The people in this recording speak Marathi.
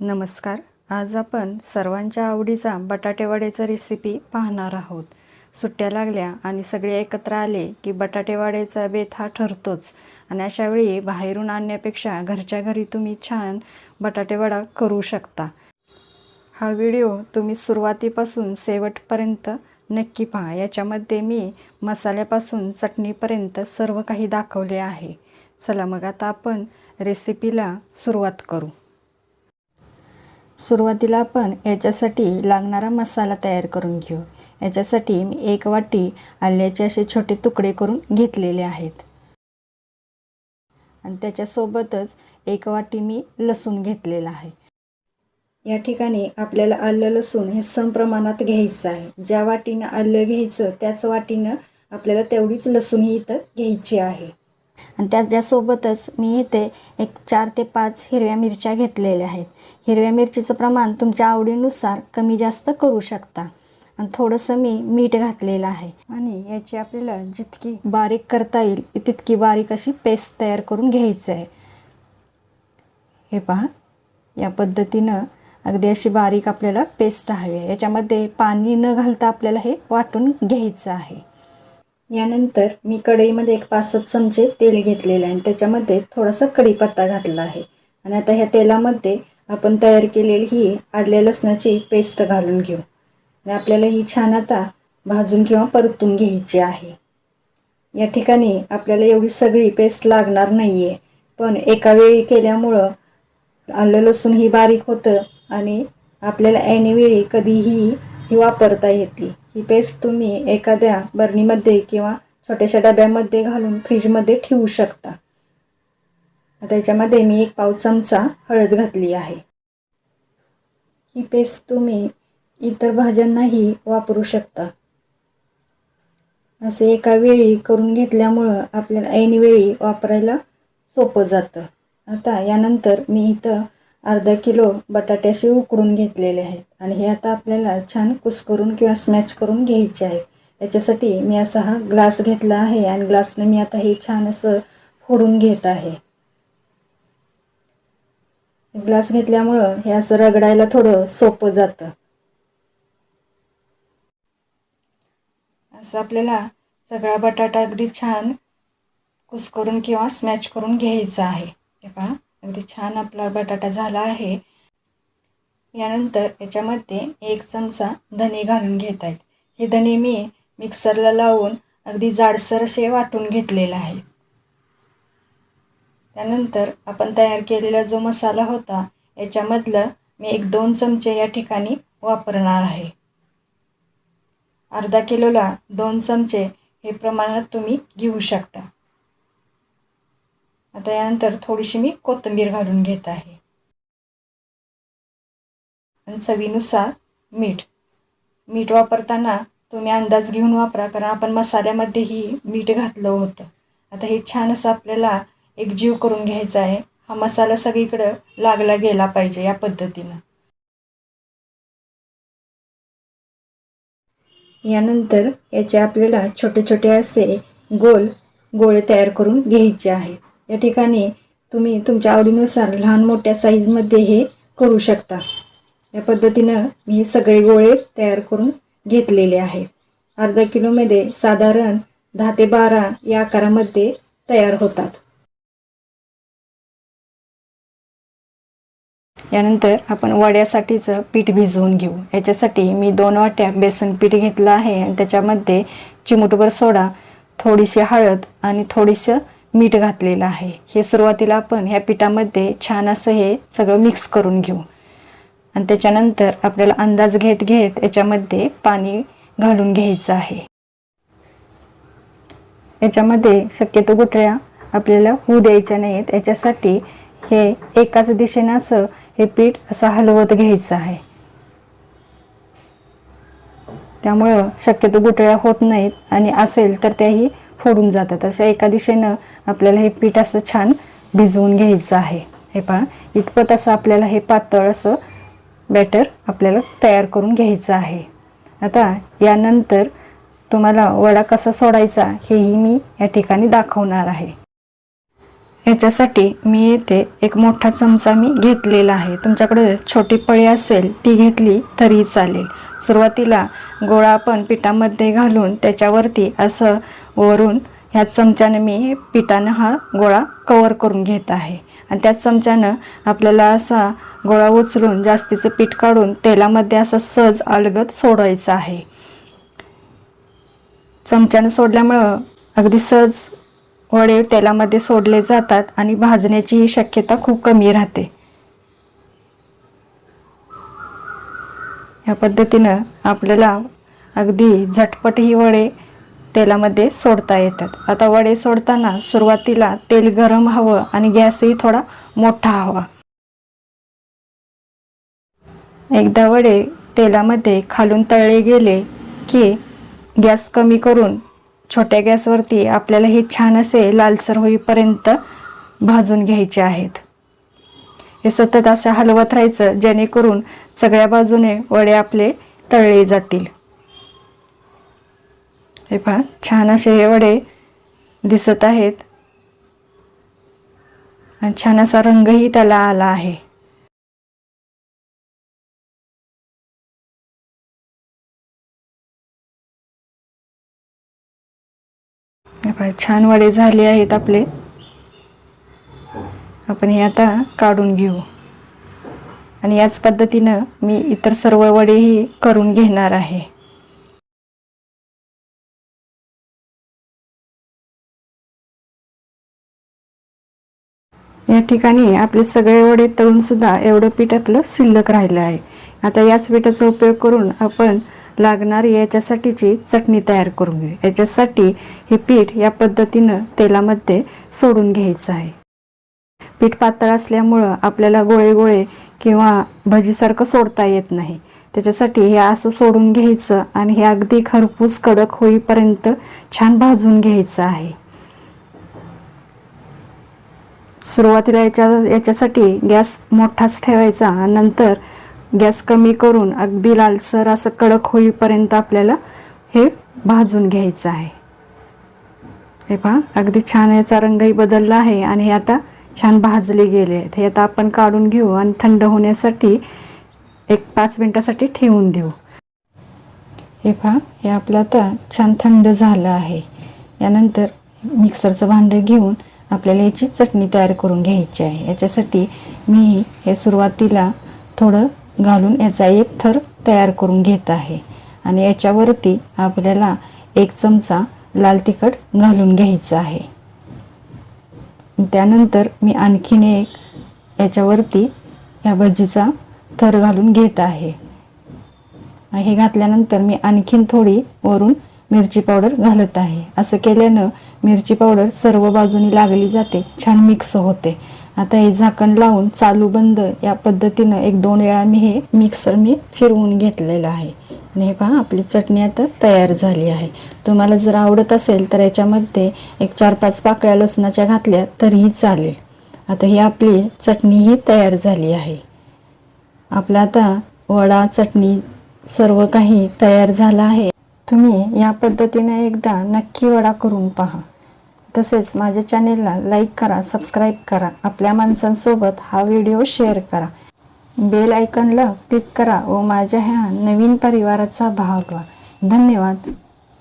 नमस्कार. आज आपण सर्वांच्या आवडीचा बटाटेवड्याचा रेसिपी पाहणार आहोत. सुट्ट्या लागल्या आणि सगळे एकत्र आले की बटाटेवाड्याचा बेत हा ठरतोच. आणि अशा वेळी बाहेरून आणण्यापेक्षा घरच्या घरी तुम्ही छान बटाटेवडा करू शकता. हा व्हिडिओ तुम्ही सुरुवातीपासून शेवटपर्यंत नक्की पहा. याच्यामध्ये मी मसाल्यापासून चटणीपर्यंत सर्व काही दाखवले आहे. चला मग आता आपण रेसिपीला सुरुवात करू. सुरुवातीला आपण याच्यासाठी लागणारा मसाला तयार करून घेऊ. याच्यासाठी मी एक वाटी आल्याचे असे छोटे तुकडे करून घेतलेले आहेत. आणि त्याच्यासोबतच एक वाटी मी लसूण घेतलेला आहे. या ठिकाणी आपल्याला आलं लसूण हे समप्रमाणात घ्यायचं आहे. ज्या वाटीनं आलं घ्यायचं त्याच वाटीनं आपल्याला तेवढीच लसूण ही इथं घ्यायची आहे. आणि त्याच्यासोबतच मी इथे एक चार ते पाच हिरव्या मिरच्या घेतलेल्या आहेत. हिरव्या मिरचीचं प्रमाण तुमच्या आवडीनुसार कमी जास्त करू शकता. आणि थोडंसं मी मीठ घातलेलं आहे. आणि याची आपल्याला जितकी बारीक करता येईल तितकी बारीक अशी पेस्ट तयार करून घ्यायचं आहे. हे पहा. या पद्धतीनं अगदी अशी बारीक आपल्याला पेस्ट हवी आहे. याच्यामध्ये पाणी न घालता आपल्याला हे वाटून घ्यायचं आहे. यानंतर मी कढईमध्ये एक पाच सात चमचे तेल घेतलेले आहे आणि त्याच्यामध्ये थोडासा कढीपत्ता घातला आहे. आणि आता ह्या तेलामध्ये आपण तयार केलेली ही आल्या लसणाची पेस्ट घालून घेऊ. आणि आपल्याला ही छान आता भाजून किंवा परतून घ्यायची आहे. या ठिकाणी आपल्याला एवढी सगळी पेस्ट लागणार नाही आहे पण एका वेळी केल्यामुळं आलं लसूण ही बारीक होतं आणि आपल्याला ऐनवेळी कधीही ही वापरता येते. ही पेस्ट तुम्ही एखाद्या बरणीमध्ये किंवा छोट्याशा डब्यामध्ये घालून फ्रीजमध्ये ठेवू शकता. त्याच्यामध्ये मी एक पाव चमचा हळद घातली आहे. ही पेस्ट तुम्ही इतर भाज्यांनाही वापरू शकता. असे एका वेळी करून घेतल्यामुळं आपल्याला ऐनवेळी वापरायला सोपं जातं. आता यानंतर मी इथं अर्धा किलो बटाटे असे उकडून घेतलेले आहेत. आणि हे आता आपल्याला छान कुस्करून किंवा स्मॅच करून घ्यायचे आहेत याच्यासाठी मी असा हा ग्लास घेतला आहे आणि ग्लासने मी आता हे छान असं फोडून घेत आहे. ग्लास घेतल्यामुळं हे असं रगडायला थोडं सोपं जातं. असं आपल्याला सगळा बटाटा अगदी छान कुस्करून किंवा स्मॅच करून घ्यायचा आहे. हे पहा. अगदी छान आपला बटाटा झाला आहे. यानंतर याच्यामध्ये एक चमचा धने घालून घेत आहेत हे धने मी मिक्सरला लावून अगदी जाडसर असे वाटून घेतलेले आहेत. त्यानंतर आपण तयार केलेला जो मसाला होता याच्यामधलं मी एक दोन चमचे या ठिकाणी वापरणार आहे. अर्धा किलोला दोन चमचे हे प्रमाणात तुम्ही घेऊ शकता. आता यानंतर थोडीशी मी कोथिंबीर घालून घेत आहे. आणि चवीनुसार मीठ. मीठ वापरताना तुम्ही अंदाज घेऊन वापरा कारण आपण मसाल्यामध्येही मीठ घातलं होतं. आता हे छान असं आपल्याला एक जीव करून घ्यायचा आहे. हा मसाला सगळीकडं लागला गेला पाहिजे या पद्धतीनं. यानंतर याचे आपल्याला छोटे छोटे असे गोल गोळे तयार करून घ्यायचे आहेत. या ठिकाणी तुम्ही तुमच्या आवडीनुसार लहान मोठ्या साईजमध्ये हे करू शकता. या पद्धतीनं मी हे सगळे गोळे तयार करून घेतलेले आहेत. अर्धा किलोमध्ये साधारण दहा ते बारा या आकारामध्ये तयार होतात. यानंतर आपण वड्यासाठीचं पीठ भिजवून घेऊ. याच्यासाठी मी दोन वाट्या बेसन पीठ घेतलं आहे आणि त्याच्यामध्ये चिमूटभर सोडा थोडीशी हळद आणि थोडीसं मीठ घातलेलं आहे. हे सुरुवातीला आपण ह्या पिठामध्ये छान असं हे सगळं मिक्स करून घेऊ. आणि त्याच्यानंतर आपल्याला अंदाज घेत घेत याच्यामध्ये पाणी घालून घ्यायचं आहे. याच्यामध्ये शक्यतो गुठळ्या आपल्याला होऊ द्यायच्या नाहीत. याच्यासाठी हे एकाच दिशेनं असं हे पीठ असं हलवत घ्यायचं आहे. त्यामुळं शक्यतो गुठळ्या होत नाहीत आणि असेल तर त्याही फोडून जातात. असं एका दिशेनं आपल्याला हे पीठ असं छान भिजवून घ्यायचं आहे. हे पहा इतपत असं आपल्याला हे पातळ असं बॅटर आपल्याला तयार करून घ्यायचं आहे. आता यानंतर तुम्हाला वडा कसा सोडायचा हेही मी या ठिकाणी दाखवणार आहे. याच्यासाठी मी येथे एक मोठा चमचा मी घेतलेला आहे. तुमच्याकडे छोटी पळी असेल ती घेतली तरी चालेल. सुरुवातीला गोळा आपण पिठामध्ये घालून त्याच्यावरती असं वरून ह्या चमच्यानं मी पिठानं हा गोळा कवर करून घेत आहे. आणि त्याच चमच्यानं आपल्याला असा गोळा उचलून जास्तीचं पीठ काढून तेलामध्ये असा सहज अलगत सोडायचं आहे. चमच्यानं सोडल्यामुळं अगदी सहज वडे तेलामध्ये सोडले जातात आणि भाजण्याची शक्यता खूप कमी राहते. ह्या पद्धतीनं आपल्याला अगदी झटपट ही वडे तेलामध्ये सोडता येतात. आता वडे सोडताना सुरुवातीला तेल गरम हवं आणि गॅसही थोडा मोठा हवा. एकदा वडे तेलामध्ये खालून तळले गेले की गॅस कमी करून छोट्या गॅसवरती आपल्याला हे छान असे लालसर होईपर्यंत भाजून घ्यायचे आहेत. हे सतत असं हलवत राहायचं जेणेकरून सगळ्या बाजूने वडे आपले तळले जातील. हे पहा छान असे हे वडे दिसत आहेत. आणि छान असा रंगही त्याला आला आहे. पहा छान वडे झाले आहेत आपले. आपण हे आता काढून घेऊ. आणि याच पद्धतीनं मी इतर सर्व वडेही करून घेणार आहे. या ठिकाणी आपले सगळे वडे तळून सुद्धा एवढं पीठ आपलं शिल्लक राहिलं आहे. आता याच पिठाचा उपयोग करून आपण लागणारी याच्यासाठीची चटणी तयार करून घेऊ. याच्यासाठी हे पीठ या पद्धतीनं तेलामध्ये सोडून घ्यायचं आहे. पीठ पातळ असल्यामुळं आपल्याला गोळे गोळे किंवा भजीसारखं सोडता येत नाही. त्याच्यासाठी हे असं सोडून घ्यायचं आणि हे अगदी खरपूस कडक होईपर्यंत छान भाजून घ्यायचं आहे. सुरुवातीला याच्या याच्यासाठी गॅस मोठाच ठेवायचा नंतर गॅस कमी करून अगदी लालसर असं कडक होईपर्यंत आपल्याला हे भाजून घ्यायचं आहे. हे पहा अगदी छान याचा रंगही बदलला आहे आणि हे आता छान भाजले गेले आहेत. हे आता आपण काढून घेऊ आणि थंड होण्यासाठी एक पाच मिनटासाठी ठेवून देऊ. हे पहा हे आपलं आता छान थंड झालं आहे. यानंतर मिक्सरचं भांडं घेऊन आपल्याला याची चटणी तयार करून घ्यायची आहे. याच्यासाठी मी हे सुरुवातीला थोडं घालून याचा एक थर तयार करून घेत आहे. आणि याच्यावरती आपल्याला एक चमचा लाल तिखट घालून घ्यायचं आहे. त्यानंतर मी आणखीन एक याच्यावरती या भजीचा थर घालून घेत आहे. हे घातल्यानंतर मी आणखीन थोडी वरून मिरची पावडर घालत आहे. असं केल्यानं मिरची पावडर सर्व बाजूनी लागली जाते छान मिक्स होते. आता हे झाकण लावून चालू बंद या पद्धतीनं एक दोन वेळा मी हे मिक्सर मी फिरवून घेतलेलं आहे. आणि हे पहा आपली चटणी आता तयार झाली आहे. तुम्हाला जर आवडत असेल तर याच्यामध्ये एक चार पाच पाकळ्या लसणाच्या घातल्या तरीही चालेल. आता ही आपली चटणीही तयार झाली आहे. आपला आता वडा चटणी सर्व काही तयार झालं आहे. तुम्ही या पद्धतीने एकदा नक्की वडा करून पहा. तसेच माझ्या चॅनेलला लाईक करा सबस्क्राईब करा. आपल्या माणसांसोबत हा व्हिडिओ शेअर करा. बेल आयकॉनला क्लिक करा व माझ्या ह्या नवीन परिवाराचा भाग व्हा. धन्यवाद.